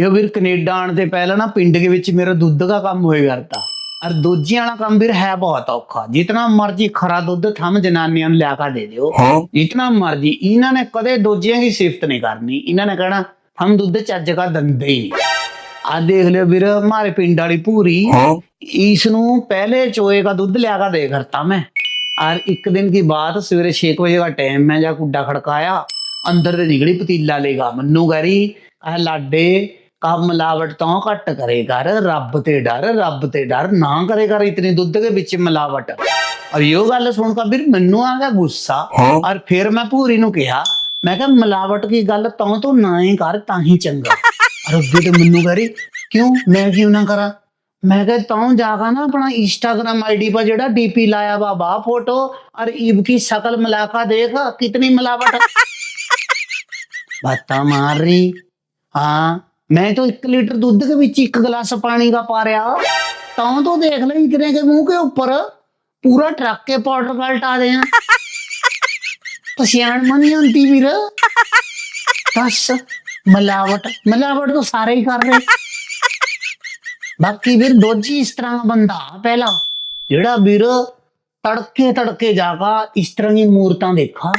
ਇਹ ਵੀਰ ਕੈਨੇਡਾ ਆਣ ਦੇ ਪਹਿਲਾਂ ਨਾ ਪਿੰਡ ਦੇ ਵਿੱਚ ਮੇਰਾ ਦੁੱਧ ਦਾ ਕੰਮ ਹੋਏ ਕਰਦਾ। ਅਰ ਦੂਜੀ ਵਾਲਾ ਕੰਮ ਵੀ ਹੈ ਬਹੁਤ ਔਖਾ। ਜਿੰਨਾ ਮਰਜ਼ੀ ਖਰਾ ਦੁੱਧ ਥੰਮ ਜਨਾਨੀਆਂ ਨੂੰ ਲਿਆ ਕੇ ਦੇ ਦਿਓ। ਜਿੰਨਾ ਮਰਜ਼ੀ ਇਹਨਾਂ ਨੇ ਕਦੇ ਦੂਜਿਆਂ ਦੀ ਸਿਫਤ ਨਹੀਂ ਕਰਨੀ। ਇਹਨਾਂ ਨੇ ਕਹਿਣਾ ਹਮ ਦੁੱਧ ਚੱਜ ਕਾ ਦੰਦੇ ਹੀ ਆ ਦੇਖ ਲਿਓ ਵੀਰ ਮਾਰੇ ਪਿੰਡ ਵਾਲੀ ਪੂਰੀ ਇਸ ਨੂੰ ਪਹਿਲੇ ਚੋਏ ਦਾ ਦੁੱਧ ਲਿਆ ਕੇ ਦੇ ਕਰਤਾ ਮੈਂ। ਔਰ ਇੱਕ ਦਿਨ ਦੀ ਬਾਤ ਸਵੇਰੇ 6 ਵਜੇ ਦਾ ਟਾਈਮ ਮੈਂ ਜਾ ਕੁੱਡਾ ਖੜਕਾਇਆ। ਅੰਦਰ ਤੇ ਨਿਕਲੀ ਪਤੀਲਾ ਲੇਗਾ ਮੰਨੂ ਗਰੀ ਆ ਲਾਡੇ ਕੰਮ ਮਿਲਾਵਟ ਤੋਂ ਘੱਟ ਕਰੇ ਕਰ ਰੱਬ ਤੇ ਡਰ ਰੱਬ ਤੇ ਡਰ ਨਾ ਕਰੇ ਕਰ ਇਤਨੇ ਦੁੱਧ ਦੇ ਵਿੱਚ ਮਿਲਾਵਟ। ਔਰ ਇਹ ਗੱਲ ਸੁਣ ਕੇ ਵੀਰ ਮੈਨੂੰ ਆ ਗਿਆ ਗੁੱਸਾ। ਔਰ ਫਿਰ ਮੈਂ ਭੂਰੀ ਨੂੰ ਕਿਹਾ ਮੈਂ ਕਿਹਾ ਮਿਲਾਵਟ ਕੀ ਗੱਲ ਤੋਂ ਤੋਂ ਨਾ ਹੀ ਕਰ ਤਾਂ ਹੀ ਚੰਗਾ। ਔਰ ਅੱਗੇ ਤੇ ਮੈਨੂੰ ਕਹ ਰਹੀ ਕਿਉਂ? ਮੈਂ ਕਿਉਂ ਨਾ ਕਰਾਂ? ਮੈਂ ਕਿਹਾ ਤੂੰ ਜਾਗਾ ਨਾ ਆਪਣਾ ਇੰਸਟਾਗ੍ਰam ਆਈਡੀ ਪਰ ਜਿਹੜਾ ਡੀਪੀ ਲਾਇਆ ਬਾਬਾ ਫੋਟੋ ਔਰ ਈਬ ਕੀ ਸ਼ਕਲ ਮਿਲਾਕਾ ਦੇਖ ਕਿਤਨੀ ਮਿਲਾਵਟ ਬਾਤਾਂ ਮਾਰ ਰਹੀ। ਹਾਂ। मैं तो एक लीटर दूध के बीच एक गिलास पानी का पा रहा तू तो देख ले इतने के मुंह के ऊपर पूरा ट्रक के पाउडर का लटा दे तो सियाण मनी होती वीर बस मिलावट मिलावट तो सारे ही कर रहे ਬਾਕੀ ਵੀਰ ਦੋਜੀ ਇਸ ਤਰ੍ਹਾਂ ਦਾ ਬੰਦਾ ਪਹਿਲਾ ਜਿਹੜਾ ਵੀਰ ਤੜਕੇ ਤੜਕੇ ਜਾਗਾ ਇਸ ਤਰ੍ਹਾਂ ਦੀ ਮੂਰਤਾਂ ਦੇਖਾ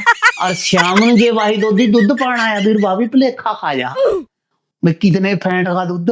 ਔਰ ਸ਼ਾਮ ਨੂੰ ਜੇ ਵਾਹੀ ਦੋਧੀ ਦੁੱਧ ਪਾਣ ਆਇਆ ਵੀਰ ਵਾ ਵੀ ਭਲੇਖਾ ਖਾ ਜਾ ਮੈਂ ਕਿਤਨੇ ਫੈਂਟ ਦਾ ਦੁੱਧ।